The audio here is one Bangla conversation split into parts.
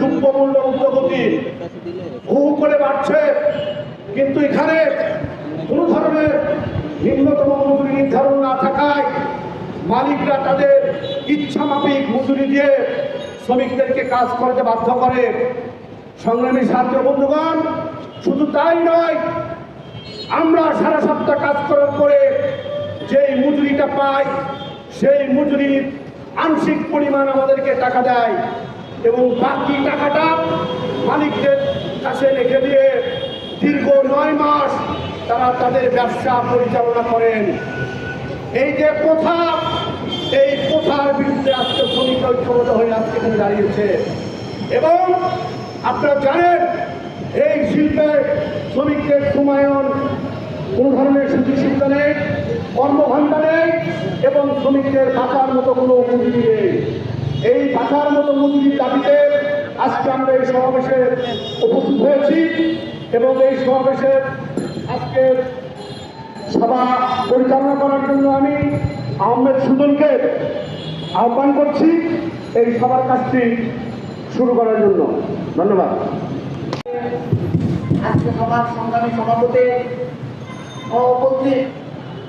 দ্রব্যমূল্য উদ্যোগতি হু হু করে বাড়ছে। কিন্তু এখানে কোনো ধরনের নিম্নতম মজুরি নির্ধারণ না থাকায় মালিকরা তাদের ইচ্ছা মাফিক মজুরি দিয়ে শ্রমিকদেরকে কাজ করতে বাধ্য করে। সংগ্রামী ছাত্র বন্ধুগণ, শুধু তাই নয়, আমরা সারা সপ্তাহ কাজ করার পরে যেই মজুরিটা পাই, সেই মজুরির আংশিক পরিমাণ আমাদেরকে টাকা দেয়। এবং বাকি টাকাটা মালিকদের কাছে রেখে দিয়ে দীর্ঘ নয় মাস তারা তাদের ব্যবসা পরিচালনা করেন। এই যে প্রথা, এই প্রথার বিরুদ্ধে আজকে শ্রমিক ঐক্যবদ্ধ হয়ে আজকে দাঁড়িয়েছে। এবং আপনারা জানেন, এই শিল্পে শ্রমিকদের সমায়ন কোনো ধরনের সুযোগ সুবিধা নেই কর্মঘণ্টা নেই এবং শ্রমিকদের বাঁচার মতো কোনো মজুরি নেই। এই ভাষার মতো মজুরির দাবিতে আজকে আমরা এই সমাবেশে উপস্থিত হয়েছি এবং এই সমাবেশে আজকে সভা পরিচালনা করার জন্য আমি আহমেদ সুদনকে আহ্বান করছি এই সবার কাজটি শুরু করার জন্য। ধন্যবাদ। আজকে সমাজ সংগ্রামী সভাপতি উপস্থিত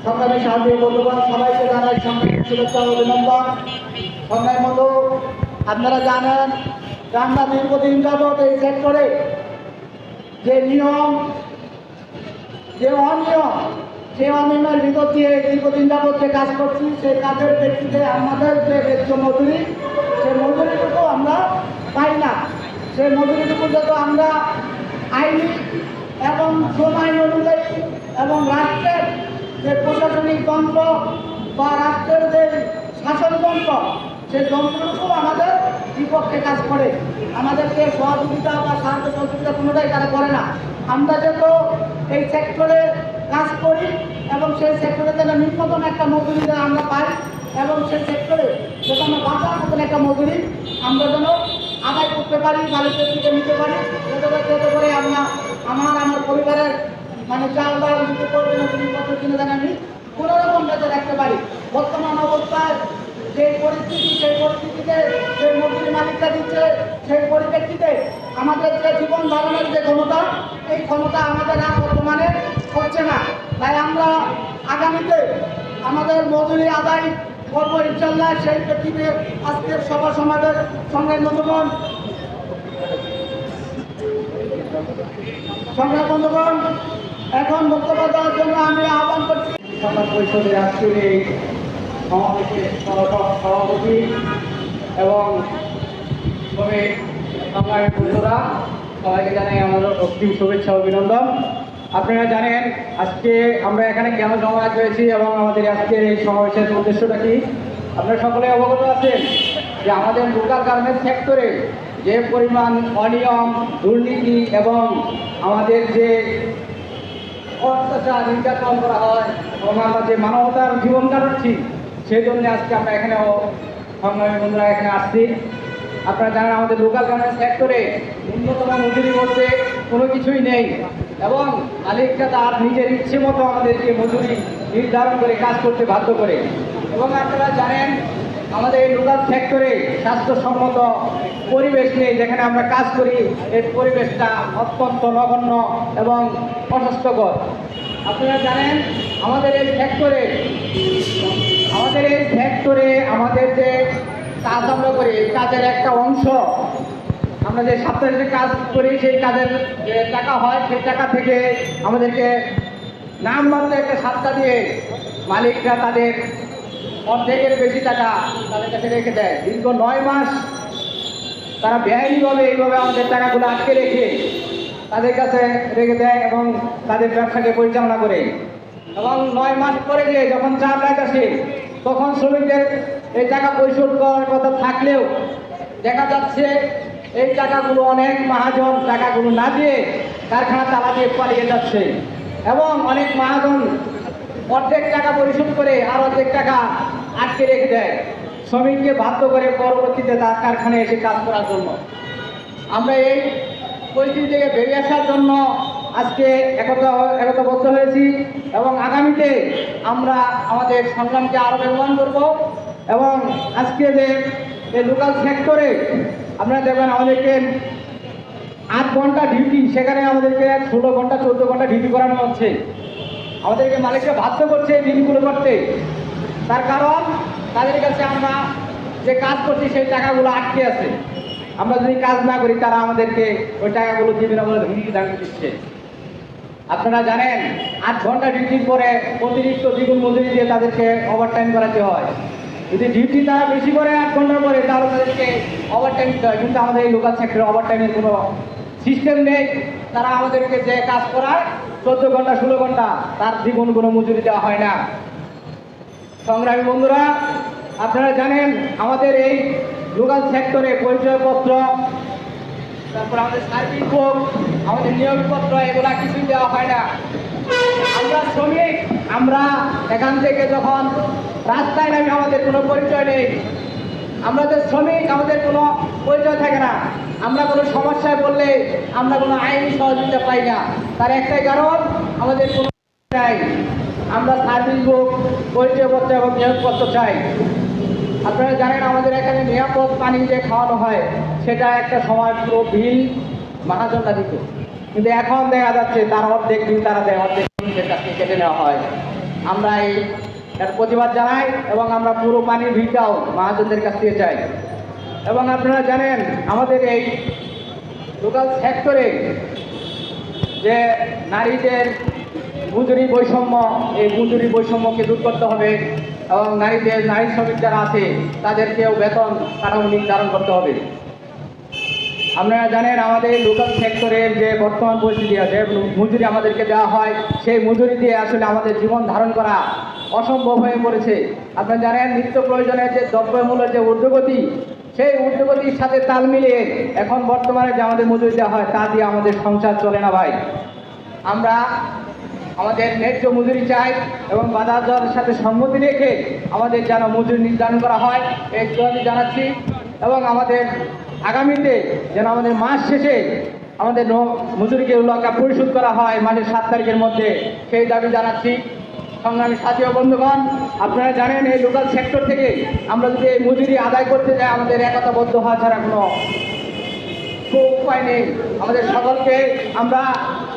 সংগ্রামী সাহায্য বন্ধুগণ, সবাইকে জানাই শুভেচ্ছা অভিনন্দন। সংগ্রামী বন্ধু আপনারা জানেন আমরা দীর্ঘদিন যাবৎ এই সেক্টরে যে নিয়ম, যে অনিয়ম সেই অনিয়মের ভিতর দিয়ে দীর্ঘদিন যাবৎ যে কাজ করছি, সেই কাজের প্রেক্ষিতে আমাদের যে ন্যায্য মজুরি, সেই মজুরিটুকু আমরা পাই না। সেই মজুরিটুকু যাতে আমরা আইনি এবং সময় অনুযায়ী এবং রাষ্ট্রের যে প্রশাসনিক যন্ত্র বা রাষ্ট্রের যে শাসনযন্ত্র সেই যন্ত্রটুকু আমাদের বিপক্ষে কাজ করে। আমাদেরকে সহযোগিতা বা সাহায্য সহযোগিতা কোনোটাই তারা করে না। আমরা যেহেতু এই সেক্টরে কাজ করি এবং সেই সেক্টরে যেন ন্যূনতম একটা মজুরি আমরা পাই এবং সেই সেক্টরে যেন আমরা বাঁচার মতন একটা মজুরি আমরা যেন আদায় করতে পারি মালিকের থেকে নিতে পারি। যাতে করে আমরা আমার আমার পরিবারের মানে চাল ডাল দিতে করবে না জিনিসপত্র কিনে দেন আমি কোনো রকম যাতে রাখতে পারি। বর্তমান অবস্থায় যে পরিস্থিতি সেই পরিস্থিতিতে যে মজুরি মালিকরা দিচ্ছে, সেই পরিপ্রেক্ষিতে আমাদের যে জীবন ধারণের যে ক্ষমতা, এই ক্ষমতা আমাদের আর বর্তমানে হচ্ছে না। তাই আমরা আগামীতে আমাদের মজুরি আদায় করব ইনশাল্লাহ সেই প্রেক্ষিতে আজকের সভা সমাজের সঙ্গে নতুন সংগ্রাম বন্ধুগণ এখন বক্তব্য দেওয়ার জন্য আমি আহ্বান করছি। সংবাদ পরিষদের আজকের এই সমাবেশের সভাপতি এবং সংগ্রামী বন্ধুরা, সবাইকে জানাই আমাদের অগ্রিম শুভেচ্ছা অভিনন্দন। আপনারা জানেন, আজকে আমরা এখানে কেন সমাবেশ হয়েছি এবং আমাদের আজকের এই সমাবেশের উদ্দেশ্যটা কি? আপনারা সকলে অবগত আছেন যে আমাদের লোকাল গার্মেন্টস সেক্টরে যে পরিমাণ অনিয়ম, দুর্নীতি এবং আমাদের যে অত্যাচার, নির্যাতন করা হয় এবং আমরা যে মানবতার জীবন কাটাচ্ছি সেই জন্য আজকে আমরা এখানেও সংগ্রামী বন্ধুরা এখানে আসছি। আপনারা জানেন আমাদের লোকাল গার্মেন্টস সেক্টরে ন্যূনতম মজুরি বলতে কোনো কিছুই নেই এবং মালিকরা তার নিজের ইচ্ছে মতো আমাদেরকে মজুরি নির্ধারণ করে কাজ করতে বাধ্য করে। এবং আপনারা জানেন আমাদের এই লোকাল সেক্টরে স্বাস্থ্যসম্মত পরিবেশ নেই, যেখানে আমরা কাজ করি, এর পরিবেশটা অত্যন্ত নগণ্য এবং অস্বাস্থ্যকর। আপনারা জানেন, আমাদের এই সেক্টরে আমাদের এই সেক্টরে আমাদের যে কাজ আমরা করি কাজের একটা অংশ, আমরা যে সপ্তাহে যে কাজ করি, সেই কাজের যে টাকা হয়, সেই টাকা থেকে আমাদেরকে নাম নামমাত্র একটা সাতটা দিয়ে মালিকরা তাদের অর্ধেকের বেশি টাকা তাদের কাছে রেখে দেয়। দীর্ঘ নয় মাস তারা বেআইনিভাবে এইভাবে আমাদের টাকাগুলো আটকে রেখে তাদের কাছে রেখে দেয় এবং তাদের ব্যবসাকে পরিচালনা করে। এবং নয় মাস পরে যে যখন চার লাখ আসে, তখন শ্রমিকদের এই টাকা পরিশোধ করার কথা থাকলেও দেখা যাচ্ছে এই টাকাগুলো অনেক মহাজন টাকাগুলো না দিয়ে কারখানা দিয়ে পালিয়ে যাচ্ছে। এবং অনেক মহাজন অর্ধেক টাকা পরিশোধ করে আর অর্ধেক টাকা আটকে রেখে দেয়। শ্রমিককে বাধ্য করে পরবর্তীতে তার কারখানায় এসে কাজ করার জন্য। আমরা এই পরিস্থিতি থেকে বেরিয়ে আসার জন্য আজকে একতা একতাবদ্ধ হয়েছি এবং আগামীতে আমরা আমাদের সংগ্রামকে আরও বেগবান করব এবং আজকে যে লোকাল সেক্টরে আপনারা দেখবেন আমাদেরকে আট ঘণ্টা ডিউটি সেখানে আমাদেরকে ষোলো ঘণ্টা, চোদ্দ ঘণ্টা ডিউটি করানো হচ্ছে। আমাদেরকে মালিককে বাধ্য করছে এই করতে। তার কারণ, তাদের কাছে আমরা যে কাজ করছি, সেই টাকাগুলো আটকে আছে। আমরা যদি কাজ না করি, তারা আমাদেরকে ওই টাকাগুলো না বলে হুমকি দাঁড়িয়ে দিচ্ছে আপনারা জানেন, আট ঘণ্টা ডিউটির পরে অতিরিক্ত দ্বিগুণ মজুরি দিয়ে তাদেরকে ওভারটাইম করাতে হয়। যদি ডিউটি তারা বেশি করে আট ঘণ্টার পরে, তাহলে তাদেরকে ওভারটাইম দিতে হয়। কিন্তু আমাদের এই লোকাল সেক্টরে ওভারটাইমের কোনো সিস্টেম নেই। তারা আমাদেরকে যে কাজ করায় চোদ্দ ঘণ্টা, ষোলো ঘণ্টা তার দ্বিগুণ কোনো মজুরি দেওয়া হয় না। সংগ্রামী বন্ধুরা, আপনারা জানেন আমাদের এই লোকাল সেক্টরে পরিচয়পত্র, তারপর আমাদের সার্ভিস বুক আমাদের নিয়োগপত্র, এগুলা কিছুই দেওয়া হয় না। আমরা শ্রমিক, আমরা এখান থেকে যখন রাস্তায় নামি আমাদের কোনো পরিচয় নেই। আমরা যে শ্রমিক, আমাদের কোনো পরিচয় থাকে না। আমরা কোনো সমস্যায় পড়লে আমরা কোনো আইনি সহযোগিতা পাই না। তার একটাই কারণ, আমাদের কোনো নাই। আমরা সার্ভিস বুক, পরিচয়পত্র এবং নিয়োগপত্র চাই। আপনারা জানেন আমাদের এখানে নিরাপদ পানি যে খাওয়ানো হয়, সেটা একটা সময় পুরো বিল মহাজনরা দিত কিন্তু এখন দেখা যাচ্ছে তার অর্ধেক বিল তারা দেয় অর্ধেক নিজের কাছ কেটে নেওয়া হয়। আমরা এই প্রতিবাদ জানাই এবং আমরা পুরো পানির বিলটাও মহাজনদের কাছ থেকে চাই। এবং আপনারা জানেন, আমাদের এই লোকাল সেক্টরে যে নারীদের মজুরি বৈষম্য, এই মজুরি বৈষম্যকে দূর করতে হবে এবং নারীদের, নারী শ্রমিক যারা আছে, তাদেরকেও বেতন কাঠামো নির্ধারণ করতে হবে। আপনারা জানেন, আমাদের লোকাল সেক্টরের যে বর্তমান পরিস্থিতি আছে মজুরি আমাদেরকে দেওয়া হয়, সেই মজুরি দিয়ে আসলে আমাদের জীবন ধারণ করা অসম্ভব হয়ে পড়েছে। আপনারা জানেন, নিত্য প্রয়োজনের যে দ্রব্যমূল্যের যে ঊর্ধ্বগতি সেই ঊর্ধ্বগতির সাথে তাল মিলিয়ে এখন বর্তমানে যে আমাদের মজুরি দেওয়া হয়, তা দিয়ে আমাদের সংসার চলে না ভাই। আমরা আমাদের ন্যায্য মজুরি চাই এবং বাজার দরের সাথে সম্মতি রেখে আমাদের যেন মজুরি নির্ধারণ করা হয় এই দাবি জানাচ্ছি। এবং আমাদের আগামীতে যেন আমাদের মাস শেষে আমাদের মজুরিকে টাকা পরিশোধ করা হয়, মাসের সাত তারিখের মধ্যে, সেই দাবি জানাচ্ছি। সংগ্রামী সাথী বন্ধুগণ, আপনারা জানেন এই লোকাল সেক্টর থেকে আমরা যদি এই মজুরি আদায় করতে যাই, আমাদের একতাবদ্ধ হওয়া ছাড়া কোনো উপায় নেই। আমাদের সকলকে আমরা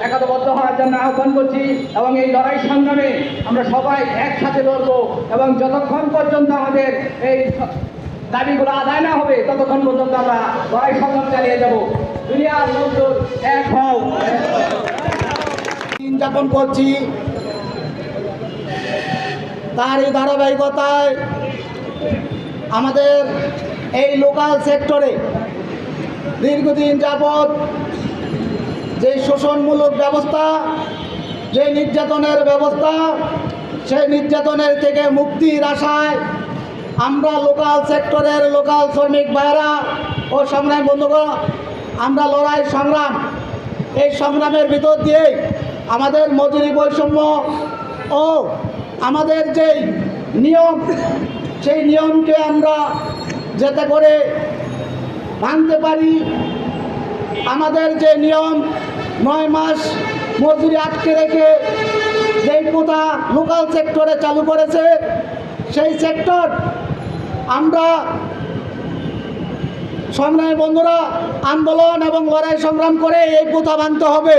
একাতবদ্ধ হওয়ার জন্য আহ্বান করছি এবং এই লড়াই সংগ্রামে আমরা সবাই একসাথে লড়বো এবং যতক্ষণ পর্যন্ত আমাদের এই দাবিগুলো আদায় না হবে, ততক্ষণ পর্যন্ত আমরা লড়াই সংগ্রাম চালিয়ে যাব। দুনিয়ার মজদুর এক হও। করছি। তার এই ধারাবাহিকতায় আমাদের এই লোকাল সেক্টরে দীর্ঘদিন যাবৎ যে শোষণমূলক ব্যবস্থা, যে নির্যাতনের ব্যবস্থা, সেই নির্যাতনের থেকে মুক্তির আশায় আমরা লোকাল সেক্টরের লোকাল শ্রমিক ভাইয়েরা ও সংগ্রাম বন্ধুগণ, আমরা লড়াই সংগ্রাম। এই সংগ্রামের ভিতর দিয়ে আমাদের মজুরি বৈষম্য ও আমাদের যেই নিয়ম, সেই নিয়মকে আমরা যাতে করে ভাঙতে পারি, আমাদের যে নিয়ম, নয় মাস মজুরি আটকে রেখে যেই প্রথা লোকাল সেক্টরে চালু করেছে, সেই সেক্টর আমরা সংগ্রামী বন্ধুরা আন্দোলন এবং লড়াই সংগ্রাম করে এই প্রথা ভাঙতে হবে।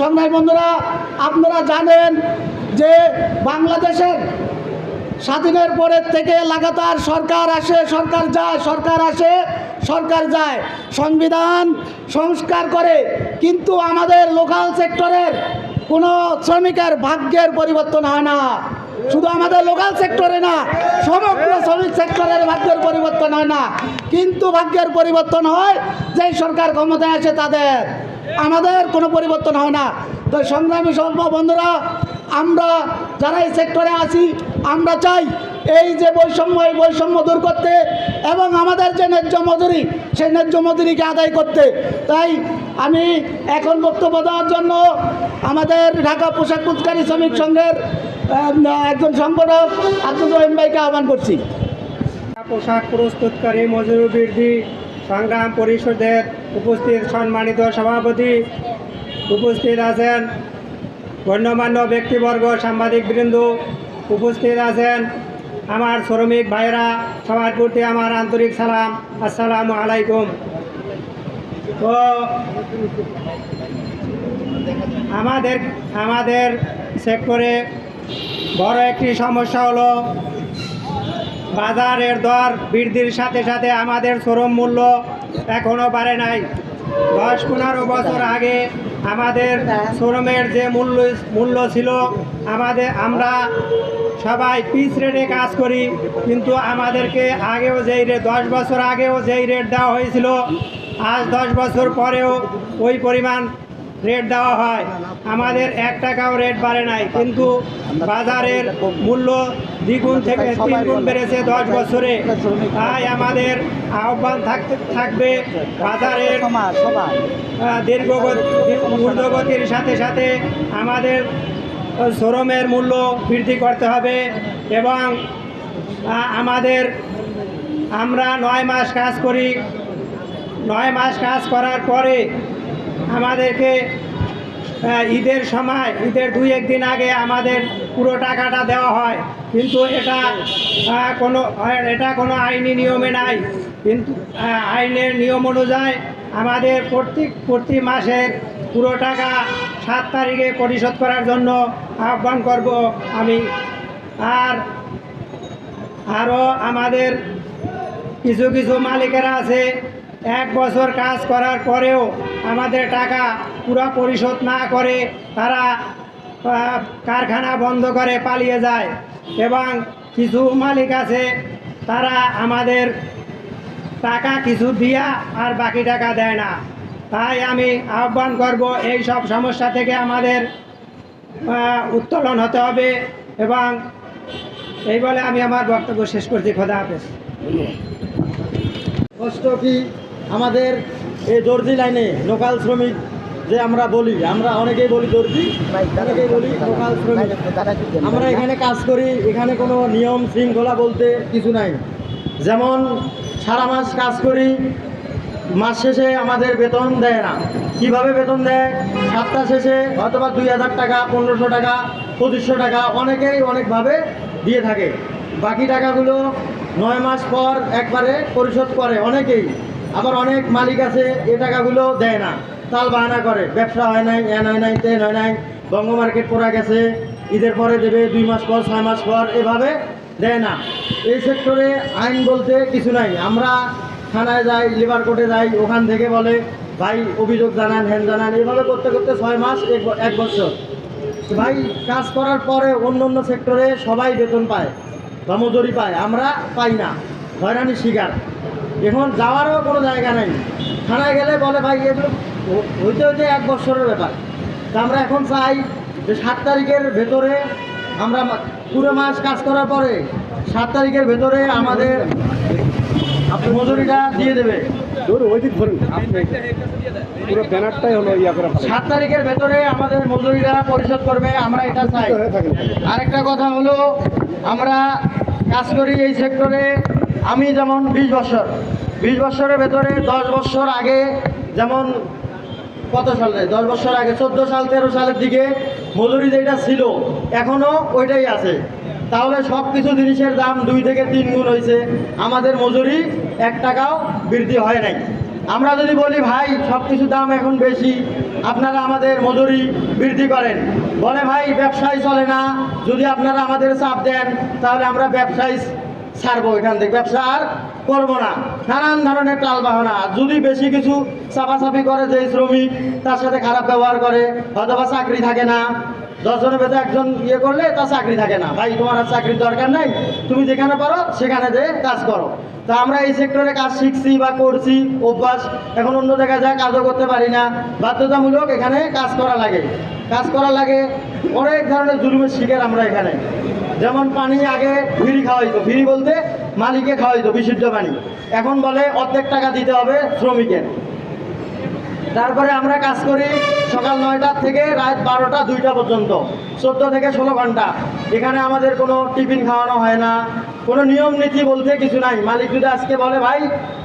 সংগ্রামী বন্ধুরা, আপনারা জানেন যে বাংলাদেশের স্বাধীনের পরের থেকে লাগাতার সরকার আসে, সরকার যায়, সরকার আসে, সরকার যায়, সংবিধান সংস্কার করে। কিন্তু আমাদের লোকাল সেক্টরের কোনো শ্রমিকের ভাগ্যের পরিবর্তন হয় না। শুধু আমাদের লোকাল সেক্টরে না, সমগ্র শ্রমিক সেক্টরের ভাগ্যের পরিবর্তন হয় না। কিন্তু ভাগ্যের পরিবর্তন হয় যেই সরকার ক্ষমতায় আছে তাদের। আমাদের কোনো পরিবর্তন হয় না। তো সংগ্রামী স্বল্প বন্ধুরা আমরা যারা এই সেক্টরে আছি, আমরা চাই এই যে বৈষম্য, এই বৈষম্য দূর করতে এবং আমাদের যে ন্যায্য মজুরি, সেই ন্যায্য মজুরিকে আদায় করতে। তাই আমি এখন বক্তব্য দেওয়ার জন্য আমাদের ঢাকা পোশাক কুচকারী শ্রমিক সংঘের একজন সংগঠক আব্দুল রহিম ভাইকে আহ্বান করছি। পোশাক প্রস্তুতকারী মজুরি বৃদ্ধি সংগ্রাম পরিষদের উপস্থিত সম্মানিত সভাপতি উপস্থিত আছেন গণ্যমান্য ব্যক্তিবর্গ, সাংবাদিকবৃন্দ উপস্থিত আছেন। আমার শ্রমিক ভাইরা সবার প্রতি আমার আন্তরিক সালাম। আসসালামু আলাইকুম। তো, আমাদের আমাদের সেক্টরে বড় একটি সমস্যা হলো, বাজারের দর বৃদ্ধির সাথে সাথে আমাদের শ্রম মূল্য এখনও বাড়ে নাই। দশ পনেরো বছর আগে আমাদের শ্রমের যে মূল্য মূল্য ছিল, আমাদের, আমরা সবাই পিস রেটে কাজ করি, কিন্তু আমাদেরকে আগেও যেই রেট দশ বছর আগেও যেই রেট দেওয়া হয়েছিল, আজ দশ বছর পরেও ওই পরিমাণ রেট দেওয়া হয়। আমাদের এক টাকাও রেট বাড়ে নাই। কিন্তু বাজারের মূল্য দ্বিগুণ থেকে তিনগুণ বেড়েছে দশ বছরে। তাই আমাদের আহ্বান থাকবে বাজারের দীর্ঘগতি ঊর্ধ্বগতির সাথে সাথে আমাদের শ্রমের মূল্য বৃদ্ধি করতে হবে এবং আমাদের আমরা নয় মাস কাজ করি। নয় মাস কাজ করার পরে আমাদেরকে ঈদের সময়, ঈদের দুই একদিন আগে আমাদের পুরো টাকাটা দেওয়া হয়। কিন্তু এটা কোনো এটা কোনো আইনি নিয়মে নাই। কিন্তু আইনের নিয়ম অনুযায়ী আমাদের প্রত্যেক, প্রতি মাসের পুরো টাকা সাত তারিখে পরিশোধ করার জন্য আহ্বান করব আমি। আর আরও আমাদের কিছু কিছু মালিকেরা আছে এক বছর কাজ করার পরেও আমাদের টাকা পুরো পরিশোধ না করে তারা কারখানা বন্ধ করে পালিয়ে যায়। এবং কিছু মালিক আছে, তারা আমাদের টাকা কিছু দিয়া আর বাকি টাকা দেয় না। তাই আমি আহ্বান করব, এই সব সমস্যা থেকে আমাদের উত্তোলন হতে হবে এবং এই বলে আমি আমার বক্তব্য শেষ করছি। খোদা হাফেজ। কষ্ট কি আমাদের এই দর্জি লাইনে লোকাল শ্রমিক যে আমরা বলি, আমরা অনেকেই বলি দর্জি, অনেকেই বলি লোকাল শ্রমিক। আমরা এখানে কাজ করি, এখানে কোনো নিয়ম শৃঙ্খলা বলতে কিছু নাই। যেমন সারা মাস কাজ করি, মাস শেষে আমাদের বেতন দেয় না। কীভাবে বেতন দেয়? সাতটা শেষে অথবা দুই হাজার টাকা, পনেরোশো টাকা, পঁচিশশো টাকা অনেকেই অনেকভাবে দিয়ে থাকে। বাকি টাকাগুলো নয় মাস পর একবারে পরিশোধ করে অনেকেই। আবার অনেক মালিক আছে, এ টাকাগুলো দেয় না। তাল বাহানা করে, ব্যবসা হয় নাই এন হয় নাই তেন হয় নাই বঙ্গ মার্কেট পড়া গেছে, ঈদের পরে দেবে, দুই মাস পর, ছয় মাস পর, এভাবে দেয় না। এই সেক্টরে আইন বলতে কিছু নাই। আমরা থানায় যাই লিভার কোর্টে যাই, ওখান থেকে বলে, ভাই, অভিযোগ জানান হ্যান জানান। এভাবে করতে করতে ছয় মাস এক বছর। ভাই, কাজ করার পরে অন্য অন্য সেক্টরে সবাই বেতন পায়, বা মজুরি পায়। আমরা পাই না। হয়রানির শিকার। এখন যাওয়ারও কোনো জায়গা নাই। থানায় গেলে বলে ভাই এগুলো হইতে হইতে এক বছরের ব্যাপার। তা আমরা এখন চাই যে সাত তারিখের ভেতরে আমরা পুরো মাস কাজ করার পরে সাত তারিখের ভেতরে আমাদের মজুরিটা দিয়ে দেবে। সাত তারিখের ভেতরে আমাদের মজুরিটা পরিশোধ করবে আমরা এটা চাই। আরেকটা কথা হলো আমরা কাজ করি এই সেক্টরে আমি যেমন বিশ বছর, বিশ বছরের ভেতরে দশ বছর আগে যেমন কত সালে দশ বছর আগে, চোদ্দ সাল, তেরো সালের দিকে মজুরি যেটা ছিল এখনও ওইটাই আছে। তাহলে সব কিছু জিনিসের দাম দুই থেকে তিন গুণ হয়েছে। আমাদের মজুরি এক টাকাও বৃদ্ধি হয় নাই। আমরা যদি বলি, ভাই সব কিছু দাম এখন বেশি, আপনারা আমাদের মজুরি বৃদ্ধি করেন। বলে, ভাই, ব্যবসায় চলে না। যদি আপনারা আমাদের চাপ দেন, তাহলে আমরা ব্যবসায় ছাড়বো এখান থেকে। ব্যবসা আর করব না। নানান ধরনের টাল বাহানা যদি বেশি কিছু চাপাচাপি করে যে শ্রমিক, তার সাথে খারাপ ব্যবহার করে অথবা চাকরি থাকে না। দশজনের ভেতরে একজন ইয়ে করলে তার চাকরি থাকে না। ভাই, তোমার আর চাকরির দরকার নাই। তুমি যেখানে পারো, সেখানে যে কাজ করো। তা আমরা এই সেক্টরে কাজ শিখছি বা করছি, অভ্যাস। এখন অন্য জায়গায় যা কাজও করতে পারি না। বাধ্যতামূলক এখানে কাজ করা লাগে। কাজ করা লাগে অনেক ধরনের জুলুমের শিকার আমরা এখানে। যেমন পানি আগে ফ্রি খাওয়াইতো ফ্রি বলতে মালিকে খাওয়াইতো বিশুদ্ধ পানি। এখন বলে অর্ধেক টাকা দিতে হবে শ্রমিকের। তারপরে আমরা কাজ করি সকাল নয়টার থেকে রাত বারোটা, দুইটা পর্যন্ত। চোদ্দ থেকে ষোলো ঘণ্টা। এখানে আমাদের কোনো টিফিন খাওয়ানো হয় না। কোনো নিয়ম নীতি বলতে কিছু নাই। মালিক যদি আজকে বলে, ভাই,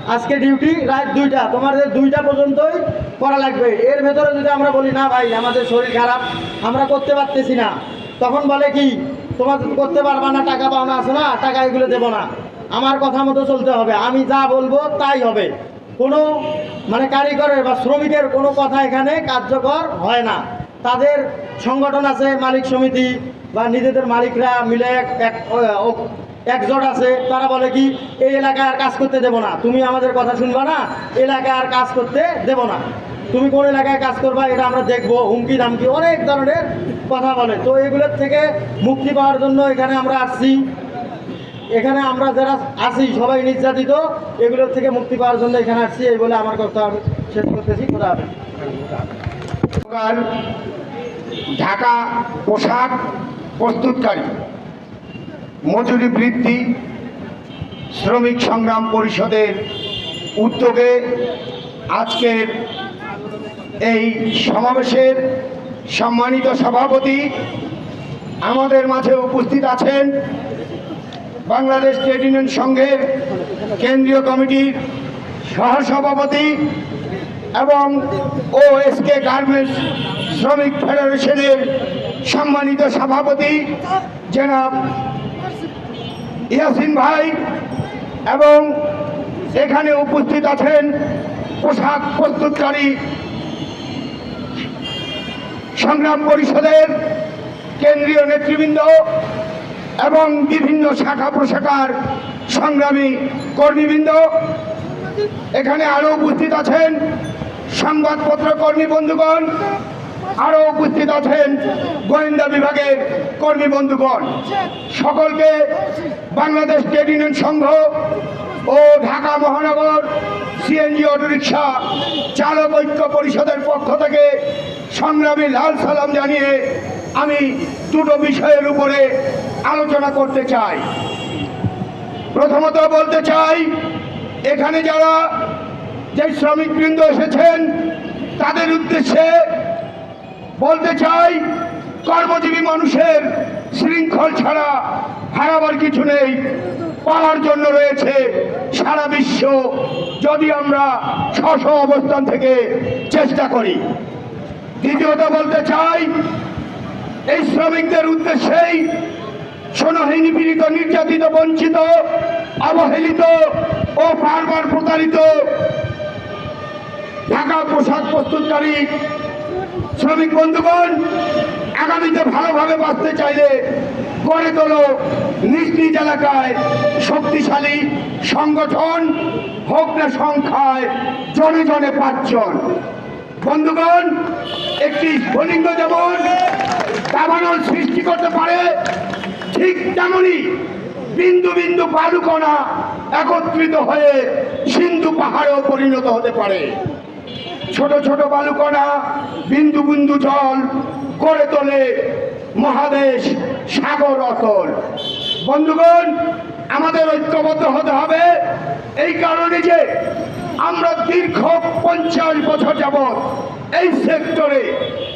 আজকে ডিউটি রাত দুইটা, তোমাদের দুইটা পর্যন্তই করা লাগবে। এর ভেতরে যদি আমরা বলি, না ভাই, আমাদের শরীর খারাপ, আমরা করতে পারতেছি না। তখন বলে কি তোমার করতে পারবা না, টাকা পাওনা আছে না টাকা এগুলো দেবো না। আমার কথা মতো চলতে হবে, আমি যা বলব তাই হবে। কোনো মানে কারিগরের বা শ্রমিকের কোনো কথা এখানে কার্যকর হয় না। তাদের সংগঠন আছে, মালিক সমিতি বা নিজেদের মালিকরা মিলে এক- এক একজোট আছে, তারা বলে কি, এই এলাকায় আর কাজ করতে দেবো না। তুমি আমাদের কথা শুনবা না, এলাকায় আর কাজ করতে দেবো না। তুমি কোন এলাকায় কাজ করবা, এটা আমরা দেখব। হুমকি ধামকি, অনেক ধরনের কথা বলে। তো এগুলোর থেকে মুক্তি পাওয়ার জন্য এখানে আমরা আসছি। এখানে আমরা যারা আসি সবাই নির্যাতিত, এগুলোর থেকে মুক্তি পাওয়ার জন্য এখানে আসছি। এই বলে আমার কথা আমি শেষ করতেছি। খোদা ঢাকা পোশাক প্রস্তুতকারী মজুরি বৃদ্ধি শ্রমিক সংগ্রাম পরিষদের উদ্যোগে আজকের এই সমাবেশের সম্মানিত সভাপতি আমাদের মাঝে উপস্থিত আছেন বাংলাদেশ ট্রেড ইউনিয়ন সংঘের কেন্দ্রীয় কমিটির সহসভাপতি এবং ওএসকে গার্মেন্টস শ্রমিক ফেডারেশনের সম্মানিত সভাপতি জেনাব ইয়াসিন ভাই এবং এখানে উপস্থিত আছেন পোশাক প্রস্তুতকারী সংগ্রাম পরিষদের কেন্দ্রীয় নেতৃবৃন্দ এবং বিভিন্ন শাখা প্রশাখার সংগ্রামী কর্মীবৃন্দ। এখানে আরও উপস্থিত আছেন সংবাদপত্র কর্মী বন্ধুগণ, আরও উপস্থিত আছেন গোয়েন্দা বিভাগের কর্মী বন্ধুগণ। সকলকে বাংলাদেশ ট্রেড ইউনিয়ন সংঘ ও ঢাকা মহানগর সিএনজি অটোরিকশা চালক ঐক্য পরিষদের পক্ষ থেকে সংগ্রামী লাল সালাম জানিয়ে আমি দুটো বিষয়ের উপরে আলোচনা করতে চাই। প্রথমত বলতে চাই, এখানে যারা যে শ্রমিকবৃন্দ এসেছেন, তাদের উদ্দেশ্যে বলতে চাই, কর্মজীবী মানুষের শৃঙ্খল ছাড়া হারাবার কিছু নেই। পাওয়ার জন্য রয়েছে সারা বিশ্ব, যদি আমরা স্ব অবস্থান থেকে চেষ্টা করি। দ্বিতীয়ত বলতে চাই, এই শ্রমিকদের উদ্দেশ্যেই সোনাহী নিপীড়িত নির্যাতিত, বঞ্চিত, অবহেলিত ও বারবার প্রতারিত ঢাকা পোশাক প্রস্তুতকারী শ্রমিক বন্ধুগণ, আগামীতে ভালোভাবে বাঁচতে চাইলে গড়ে তোলো নিজ নিজ এলাকায় শক্তিশালী সংগঠন, হোক না সংখ্যায় জনে জনে পাঁচজন। বন্ধুগণ, একটি স্ফুলিঙ্গ যেমন দাবানল সৃষ্টি করতে পারে, ঠিক তেমনই বিন্দু বিন্দু বালুকণা একত্রিত হয়ে সিন্ধু পাহাড়েও পরিণত হতে পারে। ছোট ছোট বালুকণা বিন্দু বিন্দু জল গড়ে তোলে মহাদেশ সাগর অতল। বন্ধুগণ, আমাদের ঐক্যবদ্ধ হতে হবে, এই কারণে যে আমরা দীর্ঘ পঞ্চাশ বছর যাবৎ এই সেক্টরে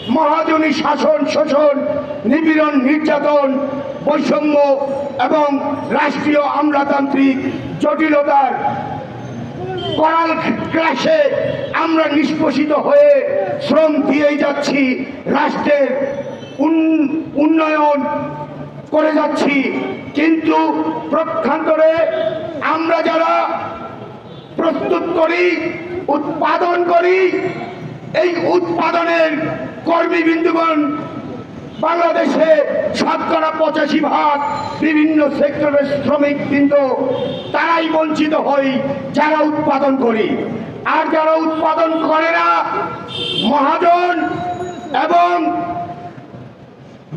মহাজনী শাসন, শোষণ, নিপীড়ন, নির্যাতন, বৈষম্য এবং রাষ্ট্রীয় আমলাতান্ত্রিক জটিলতার করাল ক্লাসে আমরা নিষ্পোষিত হয়ে শ্রম দিয়েই যাচ্ছি, রাষ্ট্রের উন- উন্নয়ন করে যাচ্ছি। কিন্তু প্রক্ষান্তরে আমরা যারা প্রস্তুত করি, উৎপাদন করি। এই উৎপাদনের কর্মীবৃন্দুগণ বাংলাদেশে শতকরা পঁচাশি ভাগ বিভিন্ন সেক্টরের শ্রমিক কিন্তু তারাই বঞ্চিত হই যারা উৎপাদন করি। আর যারা উৎপাদন করে না, মহাজন এবং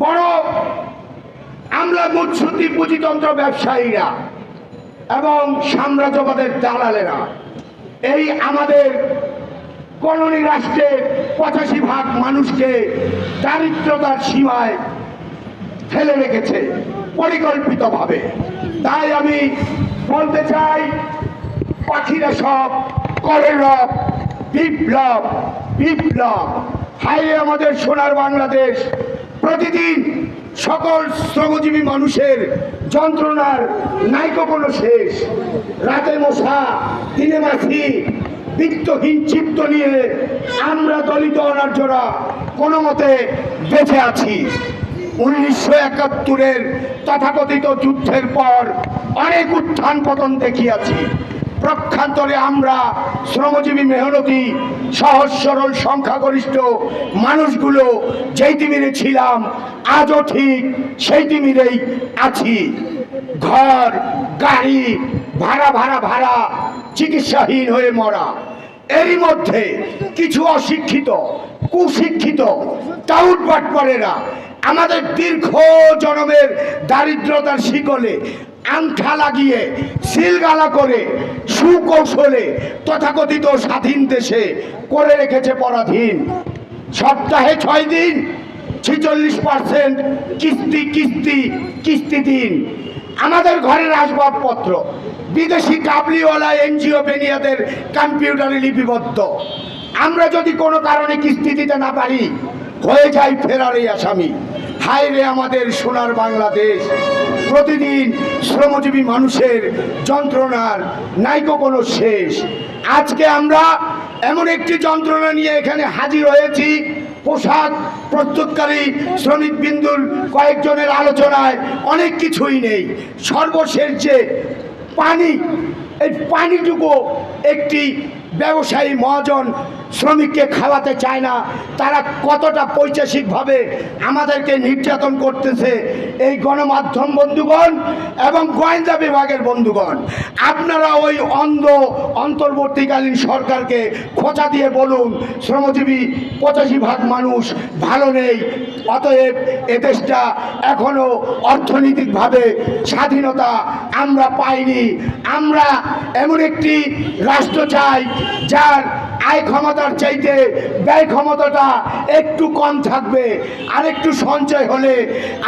বড় আমলা মুৎসুতি পুঁজিতন্ত্র ব্যবসায়ীরা। এবং সাম্রাজ্যবাদের দালালেরা। এই আমাদের কলোনি রাষ্ট্রে পঁচাশি ভাগ মানুষকে দারিদ্রতার সীমায় ফেলে রেখেছে পরিকল্পিতভাবে। তাই আমি বলতে চাই, পাখিরা সব করে রব, বিপ্লব বিপ্লব। হাই আমাদের সোনার বাংলাদেশ, প্রতিদিন সকল শ্রমজীবী মানুষের যন্ত্রণার নাইকো কোনো শেষ। রাতে মশা, দিনে মাছি, বিত্তহীন চিত্ত নিয়ে আমরা দলিত অনার্যরা কোনো মতে বেঁচে আছি। উনিশশো একাত্তরের তথাকথিত যুদ্ধের পর অনেক উত্থান পতন দেখিয়াছি। প্রক্ষান্তরে আমরা শ্রমজীবী মেহনতি সহজ সরল সংখ্যাগরিষ্ঠ মানুষগুলো যেই তিমিরে ছিলাম, আজও ঠিক সেই তিমিরেই আছি। ঘর, গাড়ি, ভাড়া ভাড়া ভাড়া, চিকিৎসাহীন হয়ে মরা। এরই মধ্যে কিছু অশিক্ষিত, কুশিক্ষিত, টাউট বাটপারেরা আমাদের দীর্ঘ জনমের দারিদ্রতার শিকলে আংঠা লাগিয়ে সিলগালা করে, সুকৌশলে তথাকথিত স্বাধীন দেশে করে রেখেছে পরাধীন। সপ্তাহে ছয় দিন, ছিচল্লিশ পার্সেন্ট কিস্তি কিস্তি কিস্তি দিন। আমাদের ঘরের আসবাবপত্র বিদেশি কাবলিওয়ালা এনজিও বেনিয়াদের কম্পিউটারে লিপিবদ্ধ। আমরা যদি কোনো কারণে কিস্তি দিতে না পারি, হয়ে যাই ফেরারি আসামি। হায় রে আমাদের সোনার বাংলাদেশ। প্রতিদিন শ্রমজীবী মানুষের যন্ত্রণার নাইকো কোনো শেষ। আজকে আমরা এমন একটি যন্ত্রণা নিয়ে এখানে হাজির হয়েছি। পোশাক প্রস্তুতকারী শ্রমিক বিন্দুর কয়েকজনের আলোচনায় অনেক কিছুই নেই। সর্বশেষ যে পানি, এই পানিটুকু একটি ব্যবসায়ী মহাজন শ্রমিককে খাওয়াতে চায় না, তারা কতটা পৈচাসিকভাবে আমাদেরকে নির্যাতন করতেছে এই গণমাধ্যম বন্ধুগণ এবং গোয়েন্দা বিভাগের বন্ধুগণ। আপনারা ওই অন্ধ অন্তর্বর্তীকালীন সরকারকে খোঁচা দিয়ে বলুন, শ্রমজীবী পঁচাশি ভাগ মানুষ ভালো নেই, অতএব এদেশটা এখনও অর্থনৈতিকভাবে স্বাধীনতা আমরা পাইনি। আমরা এমন একটি রাষ্ট্র চাই, যার আয় ক্ষমতার চাইতে ব্যয় ক্ষমতাটা একটু কম থাকবে। আর একটু সঞ্চয় হলে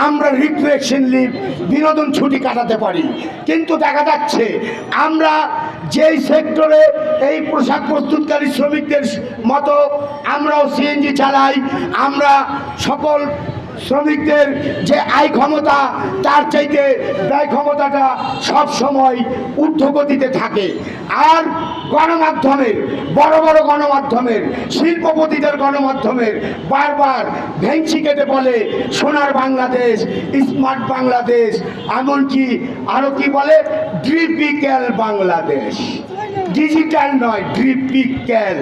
আমরা রিক্রিয়েশন লিভ বিনোদন ছুটি কাটাতে পারি। কিন্তু দেখা যাচ্ছে, আমরা যেই সেক্টরে এই পোশাক প্রস্তুতকারী শ্রমিকদের মতো আমরাও সিএনজি চালাই, আমরা সকল শ্রমিকদের যে আয় ক্ষমতা, তার চাইতে ব্যয় ক্ষমতাটা সব সময় ঊর্ধ্বগতিতে থাকে। আর গণমাধ্যমের, বড় বড় গণমাধ্যমের, শিল্পপতিদের গণমাধ্যমের বারবার ভেংচি কেটে বলে, সোনার বাংলাদেশ, স্মার্ট বাংলাদেশ, এমনকি আরও কি বলে ড্রিপিক্যাল বাংলাদেশ। ডিজিটাল নয় ড্রিপিক্যাল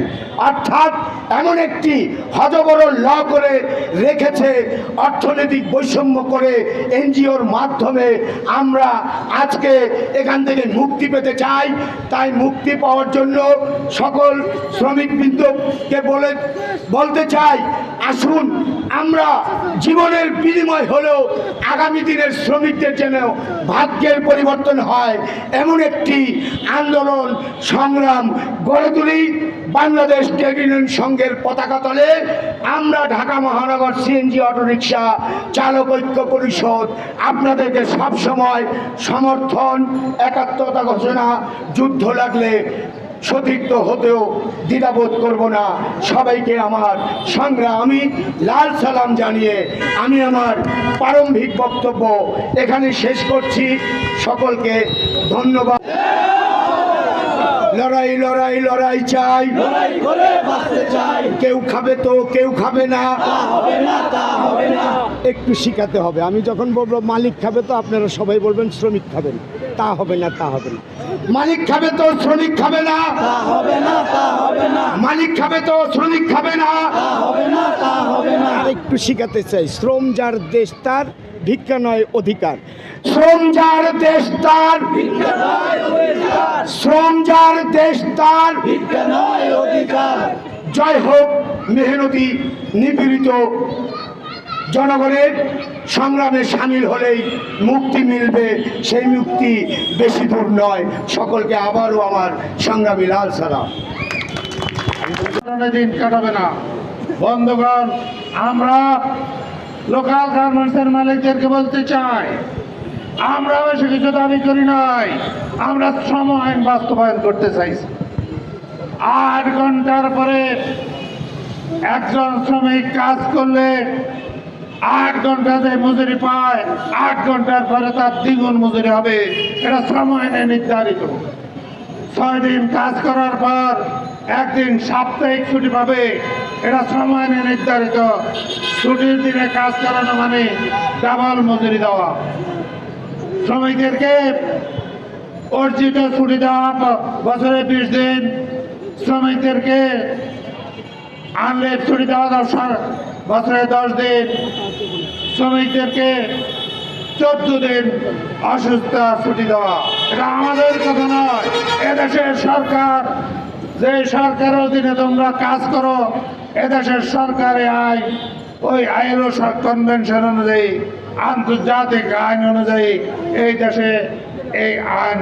অর্থাৎ এমন একটি হজবড় ল করে রেখেছে অর্থনৈতিক বৈষম্য করে এনজিওর মাধ্যমে। আমরা আজকে এখান থেকে মুক্তি পেতে চাই, তাই মুক্তি পাওয়ার জন্য সকল শ্রমিকবৃন্দকে বলে, বলতে চাই, আসুন আমরা জীবনের বিনিময় হলেও আগামী দিনের শ্রমিকদের যেন ভাগ্যের পরিবর্তন হয়, এমন একটি আন্দোলন, সংগ্রাম গড়ে তুলি বাংলাদেশ ট্রেড ইউনিয়ন সংঘের পতাকা তলে। আমরা ঢাকা মহানগর সিএনজি অটোরিকশা চালক ঐক্য পরিষদ, আপনাদেরকে সবসময় সমর্থন, একাত্মতা ঘোষণা, যুদ্ধ লাগলে সতীর্থ হতেও দ্বিধাবোধ করব না। সবাইকে আমার সংগ্রামী লাল সালাম জানিয়ে আমি আমার প্রারম্ভিক বক্তব্য এখানে শেষ করছি। সকলকে ধন্যবাদ। লড়াই লড়াই লড়াই চাই। লড়াই করে বাঁচতে চাই। কেউ খাবে তো কেউ খাবে না। তা হবে না তা হবে না। একটু শিখাতে হবে। আমি যখন বলব মালিক খাবে তো আপনারা সবাই বলবেন শ্রমিক খাবেন। তা হবে না তা হবে না। মালিক খাবে তো শ্রমিক খাবে না। তা হবে না তা হবে না। মালিক খাবে তো শ্রমিক খাবে না। তা হবে না তা হবে না। একটু শিখাতে চাই। শ্রম যার দেশ তার ভিক্ষা নয় অধিকার। শ্রম যার দেশ তার শ্রম যার দেশ তার। ভিক্ষা নয় অধিকার। জয় হোক মেহনতি নিপীড়িত জনগণের সংগ্রামে সামিল হলেই মুক্তি মিলবে। সেই মুক্তি বেশি দূর নয়। সকলকে আবারও আমার সংগ্রামী লাল সালাম। দিন কাটাবে না। বন্ধুগণ আমরা লোকাল গার্মেন্টসের মালিকদেরকে বলতে চাই, আমরা বেশি কিছু দাবি করি নাই, আমরা শ্রম আইন বাস্তবায়ন করতে চাইছি। আট ঘণ্টার পরে একজন শ্রমিক কাজ করলে আট ঘণ্টা যে মজুরি পায়, আট ঘণ্টার পরে তার দ্বিগুণ মজুরি হবে। এটা শ্রম আইনে নির্ধারিত। ছয় দিন কাজ করার পর একদিন সাপ্তাহিক ছুটি পাবে। এটা আইনে নির্ধারিত। ছুটির দিনে কাজ করানো মানে ডাবল মজুরি দেওয়া। শ্রমিকদেরকে অর্জিত ছুটি দেওয়া বছরে বিশ দিন। শ্রমিকদেরকে আনলে ছুটি দেওয়া দশ বছরে দশ দিন। শ্রমিকদেরকে চোদ্দ দিন অসুস্থ ছুটি দেওয়া। এটা আমাদের কথা নয়, এদেশের সরকার যে সরকারের অধীনে তোমরা কাজ করো, এদেশের সরকারে আইন, ওই আইএলও কনভেনশন অনুযায়ী, আন্তর্জাতিক আইন অনুযায়ী এই দেশে এই আইন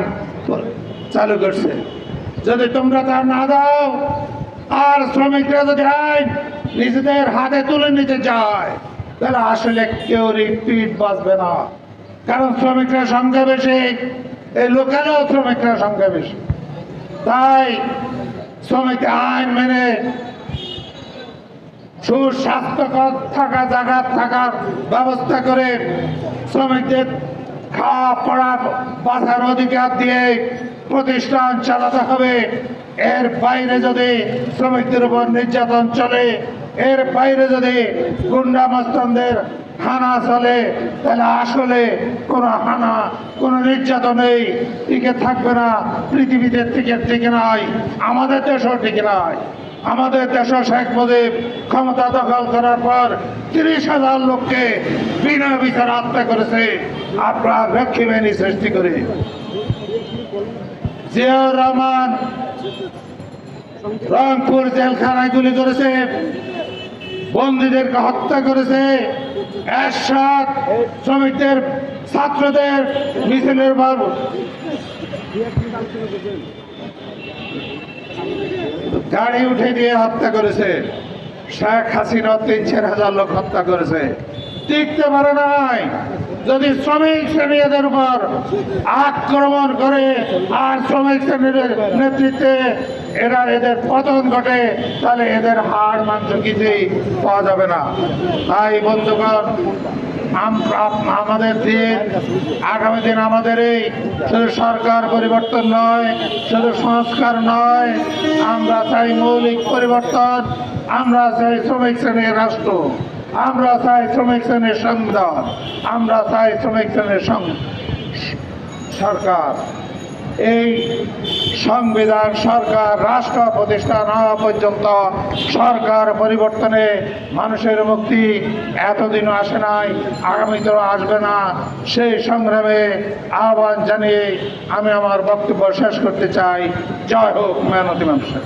চালু করছে। যদি তোমরা তা না দাও, আর শ্রমিকরা যদি আইন নিজেদের হাতে তুলে নিতে চায়, তাহলে আসলে কেউ রিপিট বাঁচবে না। কারণ শ্রমিকরা সংখ্যা বেশি, এই লোকালও শ্রমিকরা সংখ্যা বেশি। তাই শ্রমিক আইন মেনে সুস্বাস্থ্যকর থাকা জায়গা থাকার ব্যবস্থা করে শ্রমিকদের খাওয়া পড়া বাঁচার অধিকার দিয়ে প্রতিষ্ঠান চালাতে হবে। এর বাইরে যদি শ্রমিকদের উপর নির্যাতন চলে এর বাইরে যদি গুন্ডা মস্তানদের হানা চলে, তাহলে আসলে কোনো হানা, কোনো নির্যাতনেই টিকে থাকবে না। পৃথিবীতে টিকে টিকে নাই, আমাদের দেশও টিকে নাই। আমাদের দেশ শেখ মুজিব ক্ষমতা দখল করার পর তিরিশ হাজার লোককে বিনা বিচার হত্যা করেছে। আপনার বাহিনী সৃষ্টি করে। জিয়াউর রহমান রংপুর জেলখানায় গুলি করেছে। বন্দীদেরকে হত্যা করেছে। শ্রমিকদের, ছাত্রদের মিছিলের গাড়ি উঠে দিয়ে হত্যা করেছে। শেখ হাসিনা তিন চার হাজার লোক হত্যা করেছে। টিকতে পারে নাই। যদি শ্রমিক শ্রেণি এদের উপর আক্রমণ করে আর শ্রমিক শ্রেণির নেতৃত্বে এরা এদের পতন ঘটে, তাহলে এদের হাড় মাংস কিছুই পাওয়া যাবে না। তাই বন্ধুগণ আমাদের দিন, আগামী দিন আমাদের এই শুধু সরকার পরিবর্তন নয়, শুধু সংস্কার নয়, আমরা চাই মৌলিক পরিবর্তন, আমরা চাই শ্রমিক শ্রেণির রাষ্ট্র। আমরা চাই শ্রমিক শ্রেণির সংবিধান, আমরা চাই শ্রমিক শ্রেণির সরকার। এই সংবিধান সরকার, রাষ্ট্র প্রতিষ্ঠা না পর্যন্ত সরকার পরিবর্তনে মানুষের মুক্তি এতদিনও আসে নাই, আগামীতেও আসবে না। সেই সংগ্রামে আহ্বান জানিয়ে আমি আমার বক্তব্য শেষ করতে চাই। জয় হোক, মেহনতি মানুষের।